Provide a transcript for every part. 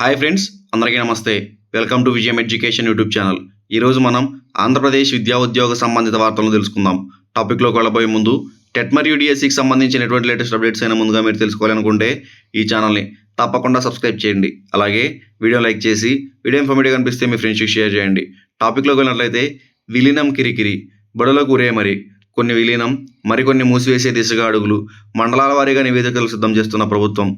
Hi friends అందరికీ నమస్తే. Welcome to Vijayam education YouTube channel. ఈరోజు మనం ఆంధ్రప్రదేశ్ విద్యా ఉద్యోగ సంబంధిత వార్తలను తెలుసుకుందాం. టాపిక్లోకి వెళ్ళబోయే ముందు టెట్ మరియు డిఎస్సికి సంబంధించినటువంటి లేటెస్ట్ అప్డేట్స్ అయినా ముందుగా మీరు తెలుసుకోవాలనుకుంటే ఈ ఛానల్ని తప్పకుండా సబ్స్క్రైబ్ చేయండి. అలాగే వీడియో లైక్ చేసి వీడియో ఇన్ఫర్మేటివ్ కనిపిస్తే మీ ఫ్రెండ్స్కి షేర్ చేయండి. టాపిక్లోకి వెళ్ళినట్లయితే విలీనం కిరికిరి బడులకు ఉరే మరి. కొన్ని విలీనం మరికొన్ని మూసివేసే దిశగా అడుగులు మండలాల వారీగా నివేదికలు సిద్ధం చేస్తున్న ప్రభుత్వం.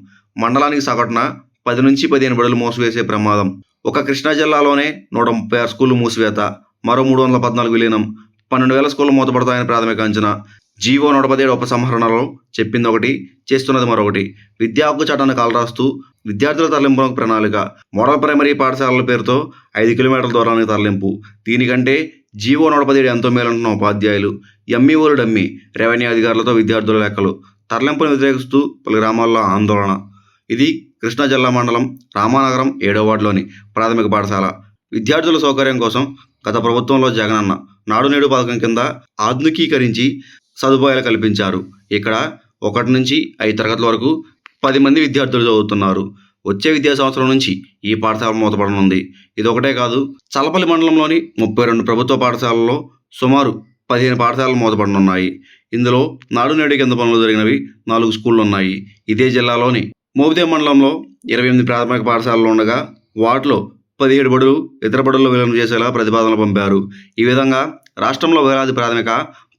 మండలానికి సగటున పది నుంచి పదిహేను బడులు మూసివేసే ప్రమాదం. ఒక కృష్ణా జిల్లాలోనే నూట ముప్పై ఆరు స్కూళ్ళు మూసివేత మరో మూడు వందల పద్నాలుగు విలీనం పన్నెండు వేల స్కూళ్ళు మూతపడతాయని ప్రాథమిక అంచనా. జీవో నూట పదిహేడు ఉపసంహరణలో చెప్పింది ఒకటి చేస్తున్నది మరొకటి. విద్యా హక్కు చట్టాన్ని కాలరాస్తూ విద్యార్థుల తరలింపునకు ప్రణాళిక. మోడల్ ప్రైమరీ పాఠశాలల పేరుతో ఐదు కిలోమీటర్ల దూరానికి తరలింపు. దీనికంటే జీవో నూట పదిహేడు ఎంతో మేలంటున్న ఉపాధ్యాయులు. ఎంఈఓలు డమ్మి రెవెన్యూ అధికారులతో విద్యార్థుల లెక్కలు. తరలింపును వ్యతిరేకిస్తూ పలు గ్రామాల్లో ఆందోళన. ఇది కృష్ణా జిల్లా మండలం రామానగరం ఏడో వార్డులోని ప్రాథమిక పాఠశాల. విద్యార్థుల సౌకర్యం కోసం గత ప్రభుత్వంలో జగనన్న నాడు నేడు పథకం కింద ఆధునికీకరించి సదుపాయాలు కల్పించారు. ఇక్కడ ఒకటి నుంచి ఐదు తరగతుల వరకు పది మంది విద్యార్థులు చదువుతున్నారు. వచ్చే విద్యా సంవత్సరం నుంచి ఈ పాఠశాల మూతపడనుంది. ఇది ఒకటే కాదు చలపల్లి మండలంలోని ముప్పై రెండు ప్రభుత్వ పాఠశాలల్లో సుమారు పదిహేను పాఠశాలలు మూతపడనున్నాయి. ఇందులో నాడు నేడు కింద పనులు జరిగినవి నాలుగు స్కూళ్ళు ఉన్నాయి ఇదే జిల్లాలోని మోబిదే మండలంలో ఇరవై ఎనిమిది ప్రాథమిక పాఠశాలలు ఉండగా వాటిలో పదిహేడు బడులు ఇతర బడుల్లో విలీనం చేసేలా ప్రతిపాదనలు పంపారు. ఈ విధంగా రాష్ట్రంలో వేలాది ప్రాథమిక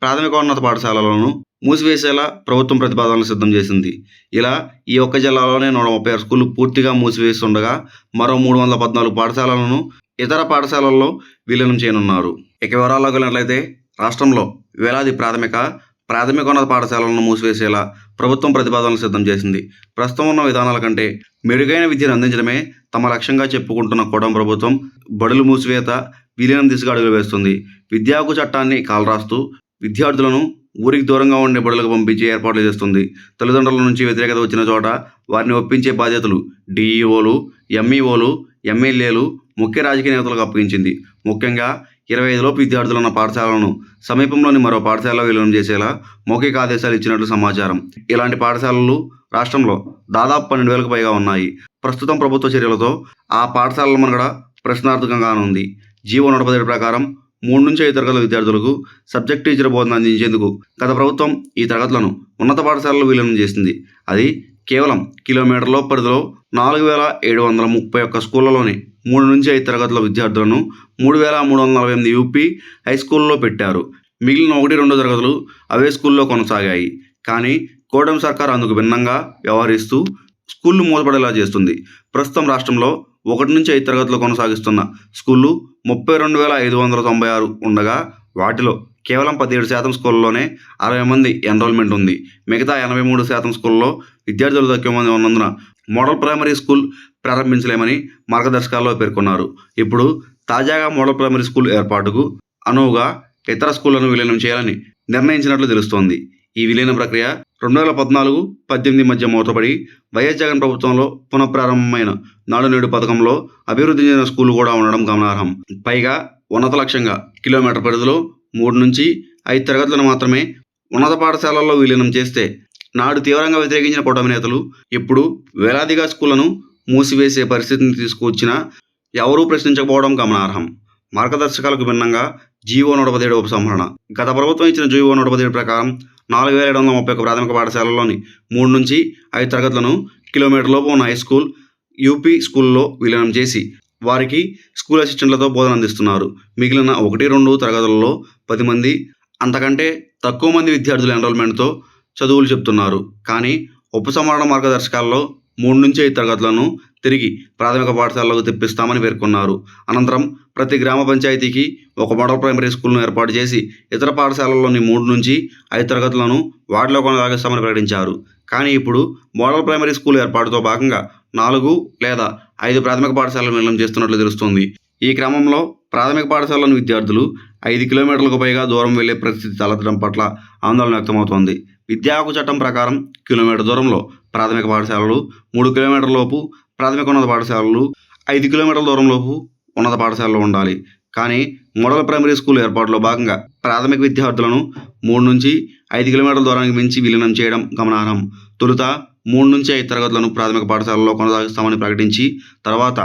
ప్రాథమికోన్నత పాఠశాలలను మూసివేసేలా ప్రభుత్వం ప్రతిపాదనలు సిద్ధం చేసింది. ఇలా ఈ ఒక్క జిల్లాలోనే నూట ముప్పై ఆరు స్కూళ్ళు పూర్తిగా మూసివేస్తుండగా మరో మూడు వందల పద్నాలుగు పాఠశాలలను ఇతర పాఠశాలల్లో విలీనం చేయనున్నారు. ఇక వివరాల్లోకి వెళ్ళినట్లయితే రాష్ట్రంలో వేలాది ప్రాథమిక ప్రాథమికోన్నత పాఠశాలలను మూసివేసేలా ప్రభుత్వం ప్రతిపాదనలు సిద్ధం చేసింది. ప్రస్తుతం ఉన్న విధానాల కంటే మెరుగైన విద్యను అందించడమే తమ లక్ష్యంగా చెప్పుకుంటున్న కోడం ప్రభుత్వం బడులు మూసివేత విలీనం దిశగా అడుగులు వేస్తుంది. విద్యా హక్కు చట్టాన్ని కాలరాస్తూ విద్యార్థులను ఊరికి దూరంగా ఉండే బడులకు పంపించే ఏర్పాట్లు చేస్తుంది. తల్లిదండ్రుల నుంచి వ్యతిరేకత వచ్చిన చోట వారిని ఒప్పించే బాధ్యతలు డిఈఓలు ఎంఈఓలు ఎమ్మెల్యేలు ముఖ్య రాజకీయ నేతలకు అప్పగించింది. ముఖ్యంగా ఇరవై ఐదులోపు విద్యార్థులు ఉన్న పాఠశాలను సమీపంలోని మరో పాఠశాలలో విలీనం చేసేలా మౌఖిక ఆదేశాలు ఇచ్చినట్లు సమాచారం. ఇలాంటి పాఠశాలలు రాష్ట్రంలో దాదాపు పన్నెండు వేలకు పైగా ఉన్నాయి. ప్రస్తుతం ప్రభుత్వ చర్యలతో ఆ పాఠశాలల మనగడ ప్రశ్నార్థకంగా ఉంది జీవో నూట పదిహేడు ప్రకారం మూడు నుంచి ఐదు తరగతుల విద్యార్థులకు సబ్జెక్ట్ టీచర్ బోధన అందించేందుకు గత ప్రభుత్వం ఈ తరగతులను ఉన్నత పాఠశాలలో విలీనం చేసింది. అది కేవలం కిలోమీటర్ల పరిధిలో నాలుగు వేల ఏడు వందల ముప్పై ఒక్క స్కూళ్ళలోనే మూడు నుంచి ఐదు తరగతుల విద్యార్థులను మూడు వేల మూడు వందల నలభై ఎనిమిది యూపీ హై స్కూల్లో పెట్టారు. మిగిలిన ఒకటి రెండు తరగతులు అవే స్కూల్లో కొనసాగాయి. కానీ కోటం సర్కార్ అందుకు భిన్నంగా వ్యవహరిస్తూ స్కూళ్ళు మూతపడేలా చేస్తుంది. ప్రస్తుతం రాష్ట్రంలో ఒకటి నుంచి ఐదు తరగతులు కొనసాగిస్తున్న స్కూళ్ళు ముప్పై రెండు వేల ఐదు వందల తొంభై ఆరు ఉండగా వాటిలో కేవలం పదిహేడు శాతం స్కూళ్ళలోనే అరవై మంది ఎన్రోల్మెంట్ ఉంది. మిగతా ఎనభై మూడు శాతం స్కూల్లో విద్యార్థులు తక్కువ మంది ఉన్నందున మోడల్ ప్రైమరీ స్కూల్ ప్రారంభించలేమని మార్గదర్శకాల్లో పేర్కొన్నారు. ఇప్పుడు తాజాగా మోడల్ ప్రైమరీ స్కూల్ ఏర్పాటుకు అనువుగా ఇతర స్కూళ్ళను విలీనం చేయాలని నిర్ణయించినట్లు తెలుస్తోంది. ఈ విలీన ప్రక్రియ రెండు వేల పద్నాలుగు పద్దెనిమిది మధ్య మూతపడి వైఎస్ జగన్ ప్రభుత్వంలో పునఃప్రారంభమైన నాడు నేడు పథకంలో అభివృద్ధి చెందిన స్కూళ్ళు కూడా ఉండడం గమనార్హం. పైగా ఉన్నత లక్ష్యంగా కిలోమీటర్ పరిధిలో మూడు నుంచి ఐదు తరగతులను మాత్రమే ఉన్నత పాఠశాలల్లో విలీనం చేస్తే నాడు తీవ్రంగా వ్యతిరేకించిన కూటమి నేతలు ఇప్పుడు వేలాదిగా స్కూళ్ళను మూసివేసే పరిస్థితిని తీసుకువచ్చినా ఎవరూ ప్రశ్నించకపోవడం గమనార్హం. మార్గదర్శకాలకు భిన్నంగా జీవో నూట పదిహేడు ఉపసంహరణ. గత ప్రభుత్వం ఇచ్చిన జీవో నూట పదిహేడు ప్రకారం నాలుగు వేల ఏడు వందల ముప్పై ఒక ప్రాథమిక పాఠశాలలోని మూడు నుంచి ఐదు తరగతులను కిలోమీటర్ లోపు ఉన్న హై స్కూల్ యూపీ స్కూల్లో విలీనం చేసి వారికి స్కూల్ అసిస్టెంట్లతో బోధన అందిస్తున్నారు. మిగిలిన ఒకటి రెండు తరగతులలో పది మంది అంతకంటే తక్కువ మంది విద్యార్థుల ఎన్రోల్మెంట్తో చదువులు చెప్తున్నారు. కానీ ఉపసంహరణ మార్గదర్శకాల్లో మూడు నుంచి ఐదు తరగతులను తిరిగి ప్రాథమిక పాఠశాలలకు తెప్పిస్తామని పేర్కొన్నారు. అనంతరం ప్రతి గ్రామ పంచాయతీకి ఒక మోడల్ ప్రైమరీ స్కూల్ను ఏర్పాటు చేసి ఇతర పాఠశాలల్లోని మూడు నుంచి ఐదు తరగతులను వాటిలో కొనసాగిస్తామని ప్రకటించారు. కానీ ఇప్పుడు మోడల్ ప్రైమరీ స్కూల్ ఏర్పాటుతో భాగంగా నాలుగు లేదా ఐదు ప్రాథమిక పాఠశాలలు నిర్ణయం చేస్తున్నట్లు తెలుస్తోంది. ఈ క్రమంలో ప్రాథమిక పాఠశాలలోని విద్యార్థులు ఐదు కిలోమీటర్లకు పైగా దూరం వెళ్ళే పరిస్థితి తలెత్తడం పట్ల ఆందోళన వ్యక్తమవుతోంది. విద్యా హక్కు చట్టం ప్రకారం కిలోమీటర్ దూరంలో ప్రాథమిక పాఠశాలలు మూడు కిలోమీటర్ల లోపు ప్రాథమిక ఉన్నత పాఠశాలలు ఐదు కిలోమీటర్ల దూరంలోపు ఉన్నత పాఠశాలలో ఉండాలి. కానీ మోడల్ ప్రైమరీ స్కూల్ ఏర్పాటులో భాగంగా ప్రాథమిక విద్యార్థులను మూడు నుంచి ఐదు కిలోమీటర్ల దూరానికి మించి విలీనం చేయడం గమనార్హం. తొలుత మూడు నుంచి ఐదు తరగతులను ప్రాథమిక పాఠశాలలో కొనసాగిస్తామని ప్రకటించి తర్వాత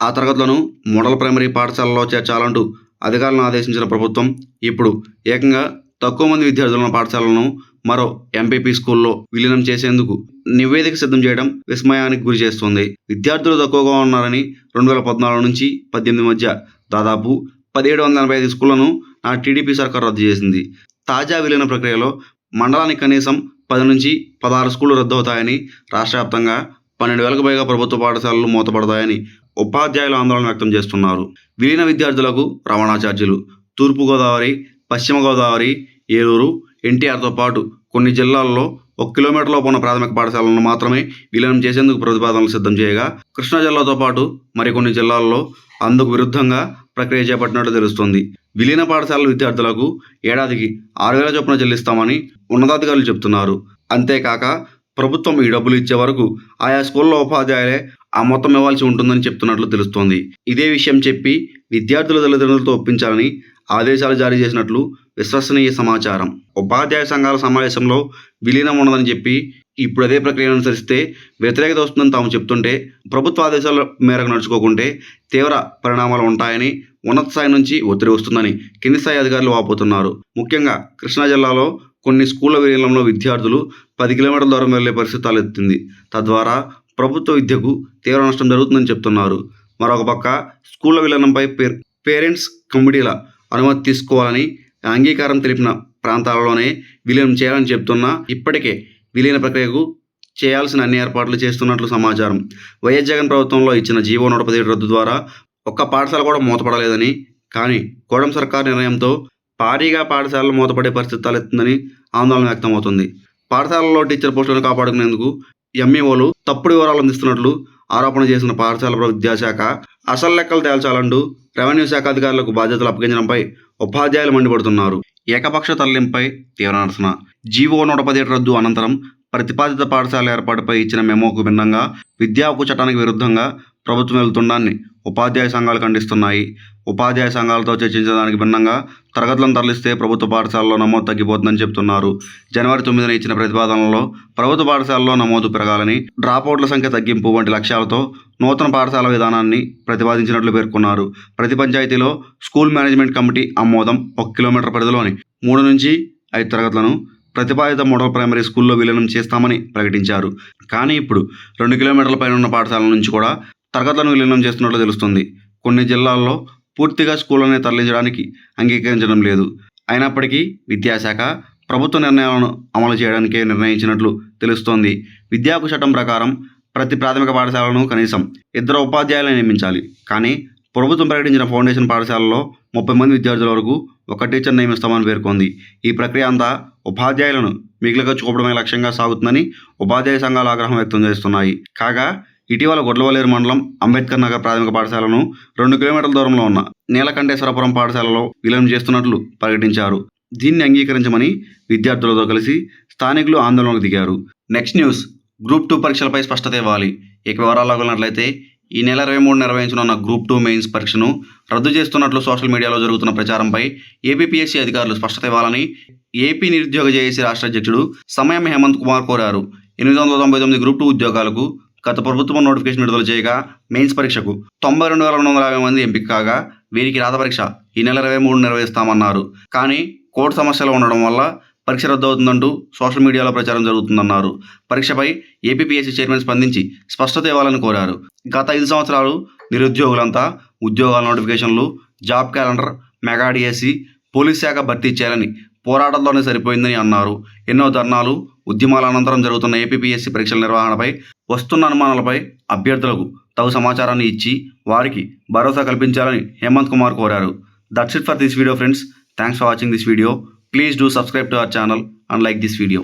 ఆ తరగతులను మోడల్ ప్రైమరీ పాఠశాలలో చేర్చాలంటూ అధికారులను ఆదేశించిన ప్రభుత్వం ఇప్పుడు ఏకంగా తక్కువ మంది విద్యార్థులను పాఠశాలను మరో ఎంపీపీ స్కూల్లో విలీనం చేసేందుకు నివేదిక సిద్ధం చేయడం విస్మయానికి గురి చేస్తుంది. విద్యార్థులు తక్కువగా ఉన్నారని రెండు వేల పద్నాలుగు నుంచి పద్దెనిమిది మధ్య దాదాపు పదిహేడు వందల ఎనభై ఐదు స్కూళ్ళను నా టీడీపీ సర్కార్ రద్దు చేసింది. తాజా విలీన ప్రక్రియలో మండలానికి కనీసం పది నుంచి పదహారు స్కూళ్ళు రద్దు అవుతాయని రాష్ట్ర వ్యాప్తంగా పన్నెండు వేలకు పైగా ప్రభుత్వ పాఠశాలలు మూతపడతాయని ఉపాధ్యాయులు ఆందోళన వ్యక్తం చేస్తున్నారు. విలీన విద్యార్థులకు రవాణా ఛార్జీలు తూర్పుగోదావరి పశ్చిమ గోదావరి ఏలూరు ఎన్టీఆర్తో పాటు కొన్ని జిల్లాల్లో ఒక కిలోమీటర్లో ఉన్న ప్రాథమిక పాఠశాలను మాత్రమే విలీనం చేసేందుకు ప్రతిపాదనలు సిద్ధం చేయగా కృష్ణా జిల్లాతో పాటు మరికొన్ని జిల్లాల్లో అందుకు విరుద్ధంగా ప్రక్రియ చేపట్టినట్లు తెలుస్తోంది. విలీన పాఠశాలల విద్యార్థులకు ఏడాదికి ఆరు వేల చొప్పున చెల్లిస్తామని ఉన్నతాధికారులు చెబుతున్నారు. అంతేకాక ప్రభుత్వం ఈ డబ్బులు ఇచ్చే వరకు ఆయా స్కూల్లో ఉపాధ్యాయులే ఆ మొత్తం ఇవ్వాల్సి ఉంటుందని చెప్తున్నట్లు తెలుస్తోంది. ఇదే విషయం చెప్పి విద్యార్థుల తల్లిదండ్రులతో ఒప్పించాలని ఆదేశాలు జారీ చేసినట్లు విశ్వసనీయ సమాచారం. ఉపాధ్యాయ సంఘాల సమావేశంలో విలీనం ఉండదని చెప్పి ఇప్పుడు అదే ప్రక్రియను అనుసరిస్తే వ్యతిరేకత వస్తుందని తాము చెప్తుంటే ప్రభుత్వ ఆదేశాల మేరకు నడుచుకోకుంటే తీవ్ర పరిణామాలు ఉంటాయని ఉన్నత స్థాయి నుంచి ఒత్తిడి వస్తుందని కింది స్థాయి అధికారులు వాపోతున్నారు. ముఖ్యంగా కృష్ణా జిల్లాలో కొన్ని స్కూళ్ళ విలీనంలో విద్యార్థులు పది కిలోమీటర్ల దూరం వెళ్ళే పరిస్థితి తలెత్తింది. తద్వారా ప్రభుత్వ విద్యకు తీవ్ర నష్టం జరుగుతుందని చెప్తున్నారు. మరొక పక్క స్కూళ్ళ విలీనంపై పే పేరెంట్స్ కమిటీల అనుమతి తీసుకోవాలని అంగీకారం తెలిపిన ప్రాంతాలలోనే విలీనం చేయాలని చెప్తున్నా ఇప్పటికే విలీన ప్రక్రియకు చేయాల్సిన అన్ని ఏర్పాట్లు చేస్తున్నట్లు సమాచారం. వైఎస్ జగన్ ప్రభుత్వంలో ఇచ్చిన జీవో నూట పదిహేడు రద్దు ద్వారా ఒక్క పాఠశాల కూడా మూతపడలేదని కానీ కోడం సర్కార్ నిర్ణయంతో భారీగా పాఠశాలలు మూతపడే పరిస్థితి తలెత్తుందని ఆందోళన వ్యక్తమవుతుంది. పాఠశాలలో టీచర్ పోస్టులను కాపాడుకునేందుకు ఎంఈఓలు తప్పుడు వివరాలు అందిస్తున్నట్లు ఆరోపణ చేసిన పాఠశాల విద్యాశాఖ అసలు లెక్కలు తేల్చాలంటూ రెవెన్యూ శాఖ అధికారులకు బాధ్యతలు అప్పగించడంపై ఉపాధ్యాయులు మండిపడుతున్నారు. ఏకపక్ష తరలింపై తీవ్ర నిరసన. జీవో నూట పదిహేడు రద్దు అనంతరం ప్రతిపాదిత పాఠశాల ఏర్పాటుపై ఇచ్చిన మెమోకు భిన్నంగా విద్యా హక్కు చట్టానికి విరుద్ధంగా ప్రభుత్వం వెళ్తుండాన్ని ఉపాధ్యాయ సంఘాలు ఖండిస్తున్నాయి. ఉపాధ్యాయ సంఘాలతో చర్చించడానికి భిన్నంగా తరగతులను తరలిస్తే ప్రభుత్వ పాఠశాలలో నమోదు తగ్గిపోతుందని చెప్తున్నారు. జనవరి తొమ్మిదిన ఇచ్చిన ప్రతిపాదనలో ప్రభుత్వ పాఠశాలలో నమోదు పెరగాలని డ్రాపౌట్ల సంఖ్య తగ్గింపు వంటి లక్ష్యాలతో నూతన పాఠశాల విధానాన్ని ప్రతిపాదించినట్లు పేర్కొన్నారు. ప్రతి పంచాయతీలో స్కూల్ మేనేజ్మెంట్ కమిటీ ఆమోదం ఒక కిలోమీటర్ పరిధిలోని మూడు నుంచి ఐదు తరగతులను ప్రతిపాదిత మోడల్ ప్రైమరీ స్కూల్లో విలీనం చేస్తామని ప్రకటించారు. కానీ ఇప్పుడు రెండు కిలోమీటర్ల పైన ఉన్న పాఠశాలల నుంచి కూడా తరగతులను విలీనం చేస్తున్నట్లు తెలుస్తుంది. కొన్ని జిల్లాల్లో పూర్తిగా స్కూళ్ళనే తరలించడానికి అంగీకరించడం లేదు. అయినప్పటికీ విద్యాశాఖ ప్రభుత్వ నిర్ణయాలను అమలు చేయడానికే నిర్ణయించినట్లు తెలుస్తోంది. విద్యాకు చట్టం ప్రకారం ప్రతి ప్రాథమిక పాఠశాలను కనీసం ఇద్దరు ఉపాధ్యాయులను నియమించాలి. కానీ ప్రభుత్వం ప్రకటించిన ఫౌండేషన్ పాఠశాలలో ముప్పై మంది విద్యార్థుల వరకు ఒక టీచర్ నియమిస్తామని పేర్కొంది. ఈ ప్రక్రియ అంతా ఉపాధ్యాయులను మిగిలిగా చూపడమే లక్ష్యంగా సాగుతుందని ఉపాధ్యాయ సంఘాలు ఆగ్రహం వ్యక్తం చేస్తున్నాయి. కాగా ఇటీవల గొడ్లవలేరు మండలం అంబేద్కర్ నగర్ ప్రాథమిక పాఠశాలను రెండు కిలోమీటర్ల దూరంలో ఉన్న నీలకంఠేశ్వరపురం పాఠశాలలో విలీనం చేస్తున్నట్లు ప్రకటించారు దీన్ని అంగీకరించమని విద్యార్థులతో కలిసి స్థానికులు ఆందోళనకు దిగారు. నెక్స్ట్ న్యూస్ గ్రూప్ టూ పరీక్షలపై స్పష్టత ఇవ్వాలి. ఇక వివరాల్లోకి వెళ్ళినట్లయితే ఈ నెల ఇరవై మూడు నిర్వహించనున్న గ్రూప్ టూ మెయిన్స్ పరీక్షను రద్దు చేస్తున్నట్లు సోషల్ మీడియాలో జరుగుతున్న ప్రచారంపై ఏపీపీఎస్సీ అధికారులు స్పష్టత ఇవ్వాలని ఏపీ నిరుద్యోగ జేఏసీ రాష్ట్ర అధ్యక్షుడు సమయం హేమంత్ కుమార్ కోరారు. ఎనిమిది వందల తొంభై తొమ్మిది గ్రూప్ టూ ఉద్యోగాలకు గత ప్రభుత్వం నోటిఫికేషన్ విడుదల చేయగా మెయిన్స్ పరీక్షకు తొంభై రెండు వేల రెండు వందల యాభై మంది ఎంపిక కాగా వీరికి రాత పరీక్ష ఈ నెల ఇరవై మూడు నిర్వహిస్తామన్నారు. కానీ కోర్టు సమస్యలు ఉండడం వల్ల పరీక్ష రద్దు అవుతుందంటూ సోషల్ మీడియాలో ప్రచారం జరుగుతుందన్నారు. పరీక్షపై ఏపీపీఎస్సీ చైర్మన్ స్పందించి స్పష్టత ఇవ్వాలని కోరారు. గత ఐదు సంవత్సరాలు నిరుద్యోగులంతా ఉద్యోగాల నోటిఫికేషన్లు job calendar mega DSC police శాఖ భర్తీ చేయాలని పోరాటంతోనే సరిపోయిందని అన్నారు. ఎన్నో ధర్నాలు ఉద్యమాల అనంతరం జరుగుతున్న ఏపీపీఎస్సీ పరీక్షల నిర్వహణపై వస్తున్న అనుమానాలపై అభ్యర్థులకు తగు సమాచారాన్ని ఇచ్చి వారికి భరోసా కల్పించాలని హేమంత్ కుమార్ కోరారు. That's it for this video friends thanks for watching this video please do subscribe to our channel and like this video